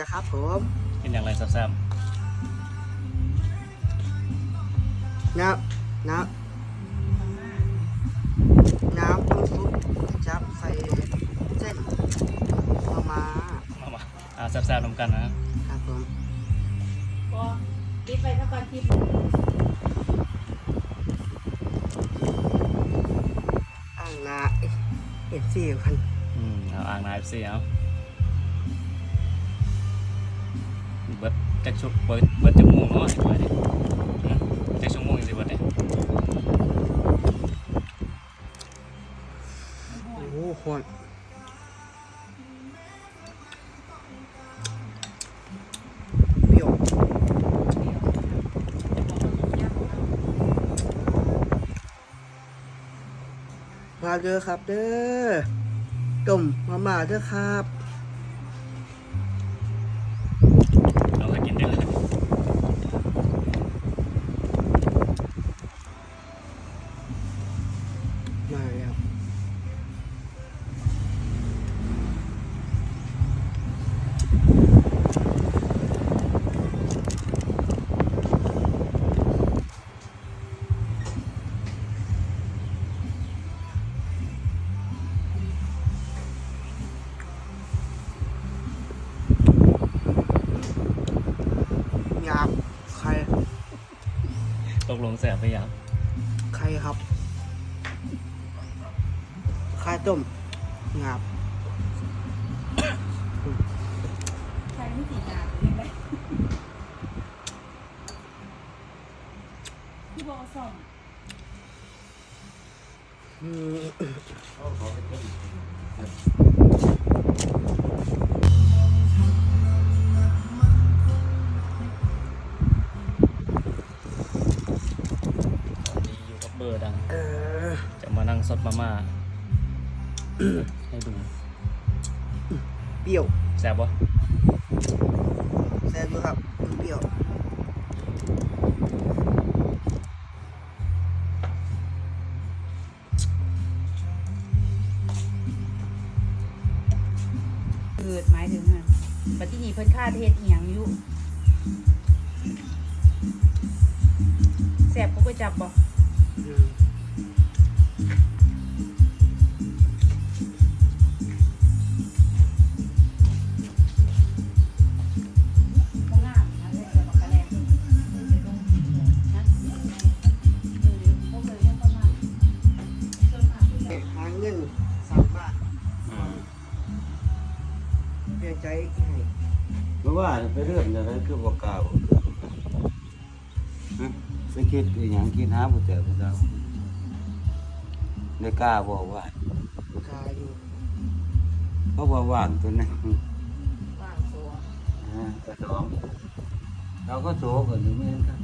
นะครับผมกินอย่างไรแซ่บน้ำน้ำน้ำต้มซุปจับใส่เส้นมามาๆมามาอ่าแซ่บๆนำกันนะครับผมก็คิดไปถ้าก่อนคิดอ่างนาเอฟซีพันอืมเอาอ่างนายสิเอา เบิดจักชุบเบิดเบิดจักโมงเนาะไอ้ตัวนี้หืมจักชั่วงสิเบิดเนี่ยโอ้โหคนเปรี้ยวมาเด้อครับเด้อต้มมาม่าเด้อครับ กินได้เลย ตกลงแซ่บไปยังใครครับไข่ต้มหยาบใช้ไม่สีงานเห็นไหมที่บอกส่งอืมดี จะมานั่งสดมาม่าให้ดู เปรี้ยวแซ่บปะแซ่บอยู่ครับเปรี้ยวเกิดหมายถึงอะบัดที่นี่เพิ่นค่าเทศอีหยังอยู่แสบกูก็จับบ่ เปลี่ยนใจให้เมื่อวานไปเรื่องอะไรคือบอกกล่าวฮะไปคิดอหย่างคิดหาผู้เจอผู้เจ้าได้กล้าบอกว่า กายอยู่เขาว่าหวานตัวนั้นว่างตัว อ่ากระสองเราก็โสกันอยู่เหมือนกัน